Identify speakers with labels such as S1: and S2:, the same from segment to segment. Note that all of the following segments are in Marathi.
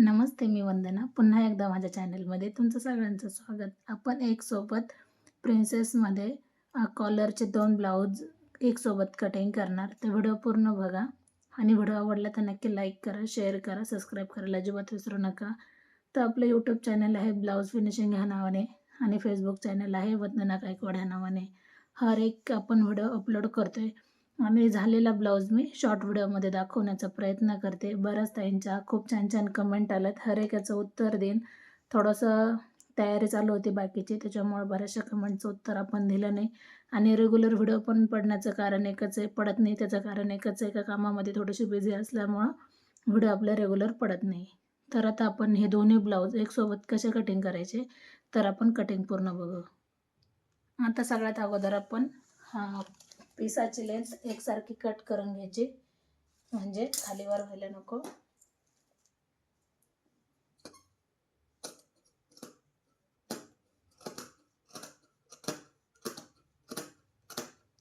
S1: नमस्ते मी वंदना. पुन्हा एकदा माझ्या चॅनलमध्ये तुमचं सगळ्यांचं स्वागत. आपण एक सोबत प्रिन्सेसमध्ये कॉलरचे दोन ब्लाऊज एक सोबत कटिंग करणार. तर व्हिडिओ पूर्ण बघा. आणि व्हिडिओ आवडला तर नक्की लाईक करा शेअर करा सबस्क्राईब करायला अजिबात विसरू नका. तर आपलं यूट्यूब चॅनल आहे ब्लाऊज फिनिशिंग ह्या नावाने आणि फेसबुक चॅनल आहे वंदना गायकवाड ह्या नावाने. हर एक आपण व्हिडिओ अपलोड करतो आहे आणि झालेला ब्लाऊज मी शॉर्ट व्हिडिओमध्ये दाखवण्याचा प्रयत्न करते. बऱ्याच ताईंच्या खूप छान छान कमेंट आल्यात. हर एक याचं उत्तर देईन. थोडंसं तयारी चालू होती बाकीची त्याच्यामुळे बऱ्याचशा कमेंटचं उत्तर आपण दिलं नाही. आणि रेग्युलर व्हिडिओ पण पडण्याचं कारण एकच आहे पडत नाही त्याचं कारण एकच आहे का कामामध्ये थोडीशी बिझी असल्यामुळं व्हिडिओ आपल्या रेग्युलर पडत नाही. तर आता आपण हे दोन्ही ब्लाऊज एकसोबत कसे कटिंग करायचे? तर आपण कटिंग पूर्ण बघू. आता सगळ्यात अगोदर आपण हा पिसाची लेन्थ एकसारखी कट करून घ्यायची. म्हणजे खालीवर व्हायला नको.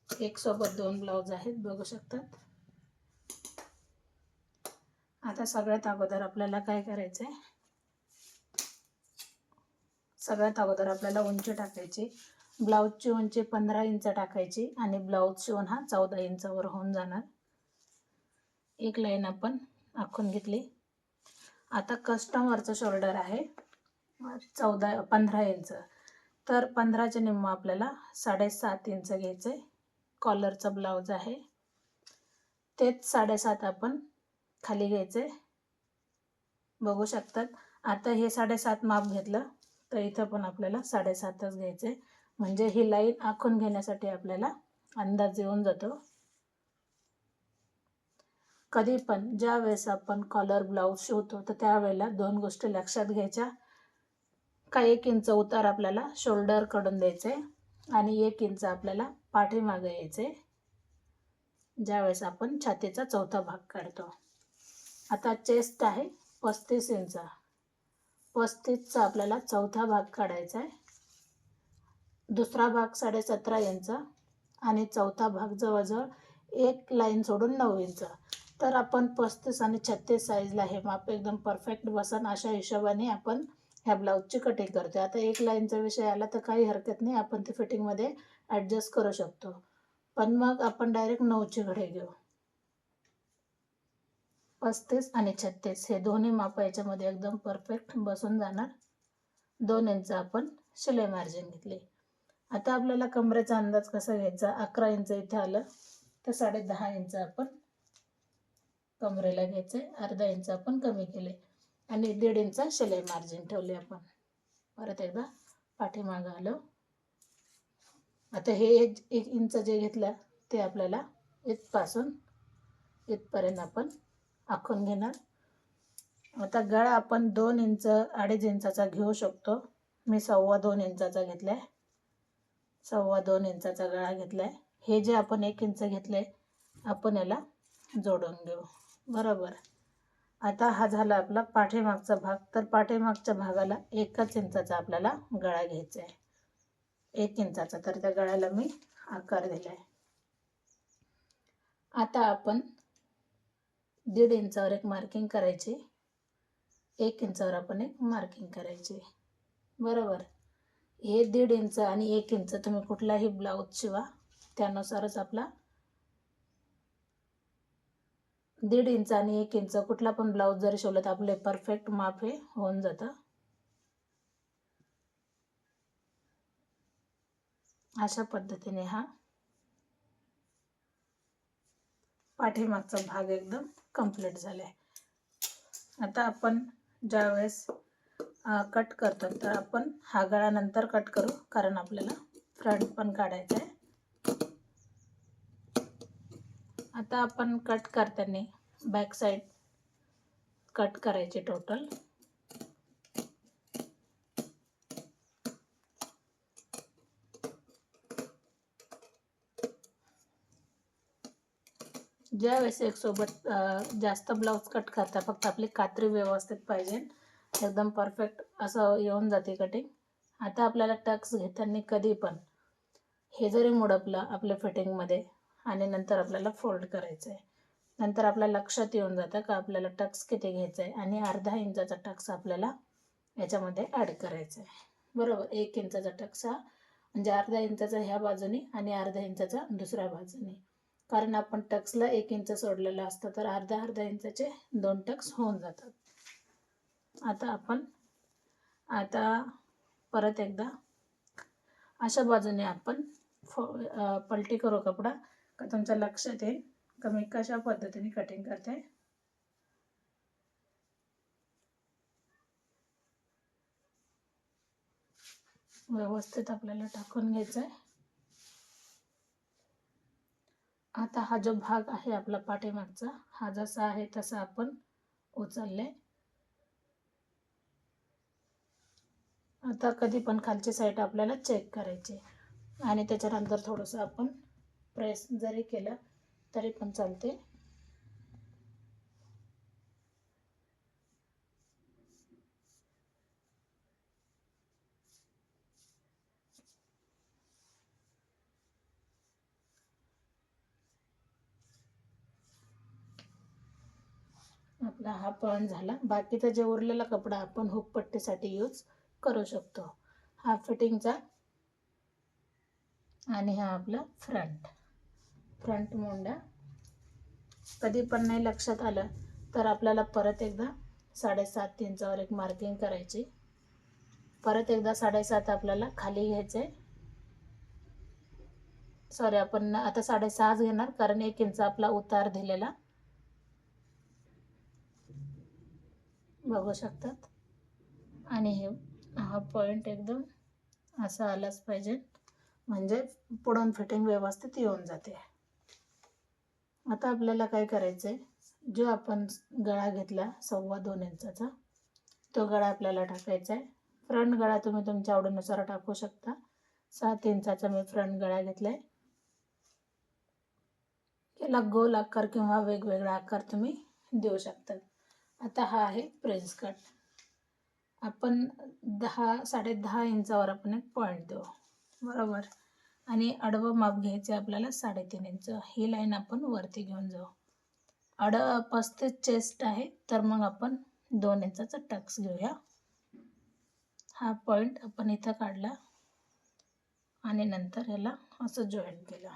S1: एक सोबत दोन ब्लाऊज आहेत बघू शकतात. आता सगळ्यात अगोदर आपल्याला काय करायचं आहे सगळ्यात अगोदर आपल्याला उंची टाकायची. ब्लाऊजची उंची पंधरा इंच टाकायची आणि ब्लाऊज शिवून हा चौदा इंचावर होऊन जाणार. एक लाईन आपण आखून घेतली. आता कस्टमरचं शोल्डर आहे. चौदा पंधरा इंच. तर पंधराचे निम्म आपल्याला साडेसात इंच घ्यायचं. आहे कॉलरचा ब्लाऊज आहे. तेच साडेसात आपण खाली घ्यायचे. बघू शकतात. आता हे साडेसात माप घेतलं तर इथं पण आपल्याला साडेसातच घ्यायचे. म्हणजे ही लाईन आखून घेण्यासाठी आपल्याला अंदाज येऊन जातो. कधी पण ज्या वेळेस आपण कॉलर ब्लाऊज शिवतो तर त्यावेळेला दोन गोष्टी लक्षात घ्यायच्या. का एक इंच उतार आपल्याला शोल्डरकडून द्यायचे आणि एक इंच आपल्याला पाठीमागे यायचे. ज्यावेळेस आपण छातीचा चौथा भाग काढतो. आता चेस्ट आहे पस्तीस इंच पस्तीसचा आपल्याला चौथा भाग काढायचा आहे. दुसरा भाग साडेसतरा इंच आणि चौथा भाग जवळजवळ एक लाईन सोडून नऊ इंच तर आपण पस्तीस आणि छत्तीस साईजला हे माप एकदम परफेक्ट बसन अशा हिशोबाने आपण ह्या ब्लाऊजची कटिंग करतो आता एक लाईनचा विषय आला तर काही हरकत नाही आपण ते फिटिंगमध्ये ॲडजस्ट करू शकतो. पण मग आपण डायरेक्ट नऊचे घडे घेऊ. पस्तीस आणि छत्तीस हे दोन्ही माप याच्यामध्ये एकदम परफेक्ट बसून जाणार. दोन इंच आपण शिलाई मार्जिन घेतली. आता आपल्याला कमरेचा अंदाज कसा घ्यायचा? अकरा इंच इथे आलं तर साडे दहा इंच आपण कमरेला घ्यायचे अर्धा इंच आपण कमी केले आणि दीड इंच शिलाई मार्जिन ठेवले आपण. परत एकदा पाठीमागं आलो. आता हे एक एक इंच जे घेतलं ते आपल्याला इथपासून इथपर्यंत आपण आखून घेणार. आता गळा आपण दोन इंच अडीच इंचाचा घेऊ शकतो. मी सव्वा दोन इंचाचा घेतला आहे सव्वा दोन इंचाचा गळा घेतला आहे हे जे आपण एक इंच घेतलं आहे आपण याला जोडून घेऊ. बरोबर? आता हा झाला आपला पाठीमागचा भाग. तर पाठीमागच्या भागाला एकच इंचाचा आपल्याला गळा घ्यायचा आहे एक इंचाचा. तर त्या गळ्याला मी आकार दिला आहे आता आपण दीड इंचावर एक मार्किंग करायची. एक इंचावर आपण एक मार्किंग करायची. बरोबर? हे दीड इंच आणि एक इंच तुम्ही कुठलाही ब्लाऊज शिवा त्यानुसारच आपला दीड इंच आणि एक इंच कुठला पण ब्लाऊज जरी शिवलं तर आपले परफेक्ट माप हे होऊन जातं. अशा पद्धतीने हा पाठीमागचा भाग एकदम कंप्लीट झाला आहे आता आपण ज्यावेळेस कट करतो तर आपण हा गळा नंतर कट करू कारण आपल्याला फ्रंट पण काढायचा आहे. आता आपण कट करताना बॅक साईड कट करायची टोटल ज्या वेळेस एक सोबत जास्त ब्लाऊज कट करता फक्त आपली कात्री व्यवस्थित पाहिजे. एकदम परफेक्ट असं येऊन जाते कटिंग आता आपल्याला टक्स घेताना कधी पण हे जरी मुडपलं आपल्या फिटिंगमध्ये आणि नंतर आपल्याला फोल्ड करायचं आहे नंतर आपल्या लक्षात येऊन जातं का आपल्याला टक्स किती घ्यायचा आहे आणि अर्धा इंचाचा टक्स आपल्याला याच्यामध्ये ॲड करायचा आहे बरोबर? एक इंचाचा टक्स हा म्हणजे अर्धा इंचाचा ह्या बाजूने आणि अर्धा इंचाचा दुसऱ्या बाजूने. कारण आपण टक्सला एक इंच सोडलेलं असतं तर अर्धा अर्धा इंचाचे दोन टक्स होऊन जातात. आता आपण आता परत एकदा अशा बाजूने आपण पलटी करू कपडा. का तुमच्या लक्षात येईल का मी कशा पद्धतीने कटिंग करते? व्यवस्थित आपल्याला टाकून घ्यायचं आहे आता हा जो भाग आहे आपला पाठीमागचा हा जसा आहे तसा आपण उचलले. आता कधी पण खालची साईड आपल्याला चेक करायची आणि त्याच्यानंतर थोडंसं आपण प्रेस जरी केलं तरी पण चालते आपला हा पण झाला. बाकीचा जे उरलेला कपडा आपण हुकपट्टीसाठी यूज करू शकतो. हा फिटिंगचा आणि हा आपला फ्रंट. फ्रंट मुंडा. कधी पण नाही लक्षात आलं तर आपल्याला परत एकदा साडेसात इंचावर एक मार्किंग करायची. परत एकदा साडेसात आपल्याला खाली घ्यायचे सॉरी आपण आता साडेसहाच घेणार कारण एक इंच आपला उतार दिलेला. बघू शकतात. आणि हे हा पॉईंट एकदम असा आलाच पाहिजे. म्हणजे पुढून फिटिंग व्यवस्थित येऊन जाते. आता आपल्याला काय करायचं आहे जो आपण गळा घेतला सव्वा दोन इंचाचा तो गळा आपल्याला टाकायचा आहे फ्रंट गळा तुम्ही तुमच्या आवडीनुसार टाकू शकता. सात इंचाचा मी फ्रंट गळा घेतला आहे याला गोल आकार किंवा वेगवेगळा आकार तुम्ही देऊ शकतात आता हा आहे प्रिन्स कट. आपण दहा साडेदहा इंचावर आपण एक पॉईंट देऊ. बरोबर? आणि आडवं माप घ्यायचे आपल्याला साडेतीन इंच. ही लाईन आपण वरती घेऊन जाऊ. आड पस्तीस चेस्ट आहे तर मग आपण दोन इंचाचा टक्स घेऊया. हा पॉईंट आपण इथं काढला. आणि नंतर ह्याला असं जॉईन केलं.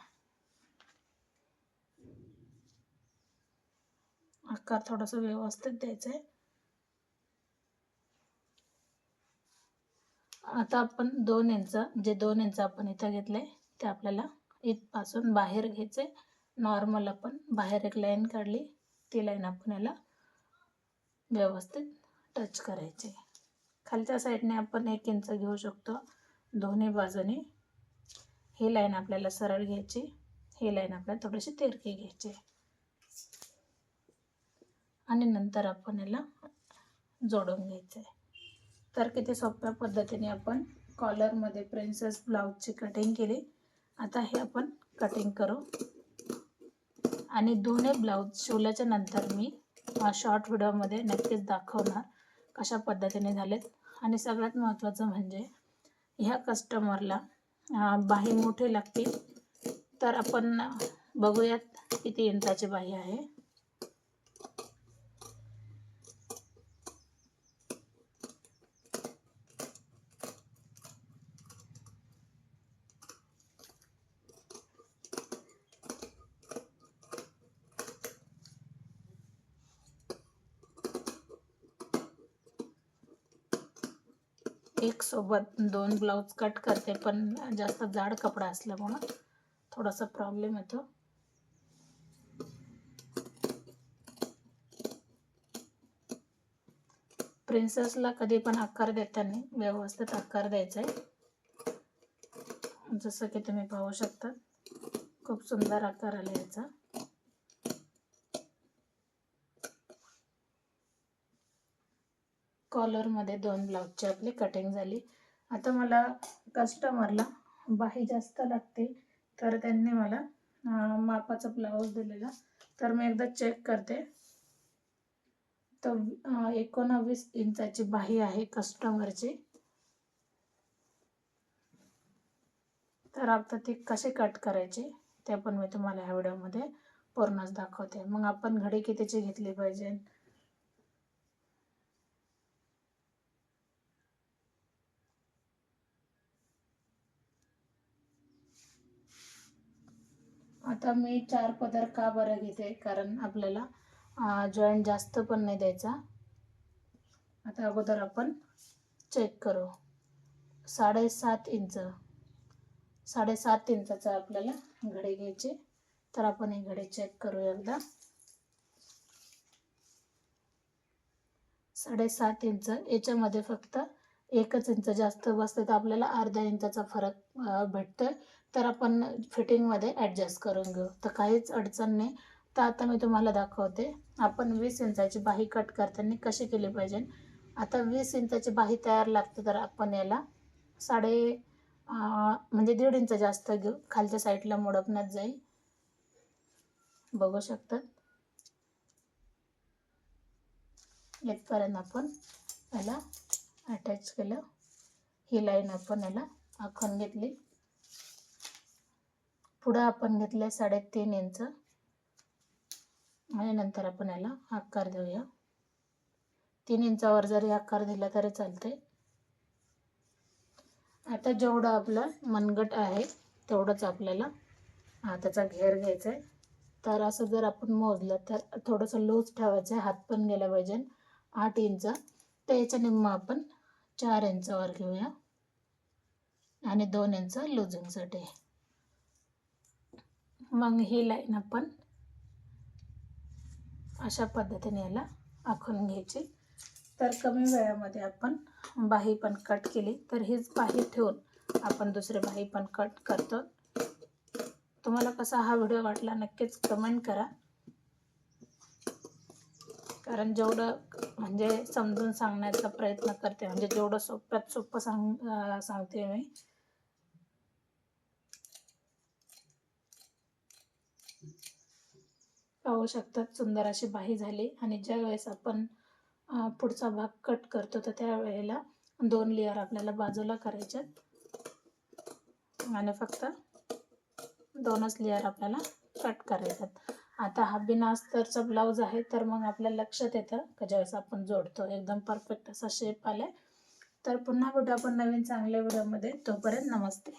S1: आकार थोडासा व्यवस्थित द्यायचा आहे आता आपण दोन इंच जे दोन इंच आपण इथं घेतले ते आपल्याला इथपासून बाहेर घ्यायचे. नॉर्मल आपण बाहेर एक लाईन काढली ती लाईन आपण याला व्यवस्थित टच करायचे. खालच्या साईडने आपण एक इंच घेऊ शकतो दोन्ही बाजूने. ही लाईन आपल्याला सरळ घ्यायची ही लाईन आपल्याला थोडीशी तिरकी घ्यायची. आणि नंतर आपण याला जोडून घ्यायचं. आहे तर किती सोप्या पद्धतीने आपण कॉलरमध्ये प्रिन्सेस ब्लाऊजची कटिंग केली. आता हे आपण कटिंग करू. आणि दोन्ही ब्लाऊज शिवल्याच्या नंतर मी शॉर्ट व्हिडिओमध्ये नक्कीच दाखवणार कशा पद्धतीने झालेत. आणि सगळ्यात महत्त्वाचं म्हणजे ह्या कस्टमरला बाही मोठे लागतील. तर आपण बघूयात किती इंचाची बाही आहे एक सोबत दोन ब्लाऊज कट करते पण जास्त जाड कपडा असल्यामुळं थोडासा प्रॉब्लेम येतो. प्रिन्सेसला कधी पण आकार देताना व्यवस्थित आकार द्यायचा आहे जसं की तुम्ही पाहू शकता खूप सुंदर आकार आला याचा कॉलरमध्ये दोन ब्लाऊजची आपली कटिंग झाली. आता मला कस्टमरला बाही जास्त लागते तर त्यांनी मला मापाचा ब्लाऊज दिलेला. तर मी एकदा चेक करते. तर एकोणावीस इंचाची बाही आहे कस्टमरची. तर आता ती कशी कट करायचे ते पण मी तुम्हाला ह्या व्हिडिओमध्ये पूर्णच दाखवते. मग आपण घडी कितीची घेतली पाहिजे? आता मी चार पदर का बरं घेते? कारण आपल्याला जॉईंट जास्त पण नाही द्यायचा. आता अगोदर आपण चेक करू. साडेसात इंच. साडेसात इंचाचा आपल्याला घडी घ्यायची. तर आपण ही घडी चेक करू एकदा. साडेसात इंच. याच्यामध्ये फक्त एकच इंच जास्त बसते तर आपल्याला अर्ध्या इंचाचा फरक भेटतोय. तर आपण फिटिंगमध्ये ॲडजस्ट करून घेऊ. तर काहीच अडचण नाही. तर आता मी तुम्हाला दाखवते. आपण वीस इंचाची बाही कट करताना कशी केली पाहिजे? आता वीस इंचाची बाही तयार लागते तर आपण याला साडे म्हणजे दीड इंच जास्त घेऊ. खालच्या साईडला मोडपण्यात जाईल. बघू शकतात? इथपर्यंत आपण याला अटॅच केलं. ही लाईन आपण याला आखून घेतली. पुढं आपण घेतले साडेतीन इंच. आणि नंतर आपण याला आकार देऊया. तीन इंचावर जरी आकार दिला तरी चालते आता जेवढं आपलं मनगट आहे तेवढंच आपल्याला हाताचा घेर घ्यायचा आहे तर असं जर आपण मोजलं तर थोडंसं लूज ठेवायचं आहे हात पण गेला पाहिजे. आठ इंच. तर याच्या निम्म आपण चार इंचावर घेऊया. आणि दोन इंच लुझिंगसाठी. मग ही लाईन आपण अशा पद्धतीने याला आखून घ्यायची. तर कमी वेळामध्ये आपण बाही पण कट केली. तर हीच बाही ठेवून आपण दुसरी बाही पण कट करतो. तुम्हाला कसा हा व्हिडिओ वाटला नक्कीच कमेंट करा. कारण जेवढं म्हणजे समजून सांगण्याचा प्रयत्न करते म्हणजे जेवढं सोप्यात सोपं सांग सांगते मी पाहू शकतात. सुंदर अशी बाही झाली आणि ज्या वेळेस आपण पुढचा भाग कट करतो तर त्यावेळेला दोन लेअर आपल्याला बाजूला करायच्यात. आणि फक्त दोनच लेअर आपल्याला कट करायच्यात. आता हा बिनास्तरचा ब्लाऊज आहे तर मग आपल्या लक्षात येतं का ज्यावेळेस आपण जोडतो. एकदम परफेक्ट असा शेप आलाय. तर पुन्हा भेटू आपण नवीन चांगल्या व्हिडिओमध्ये तोपर्यंत नमस्ते.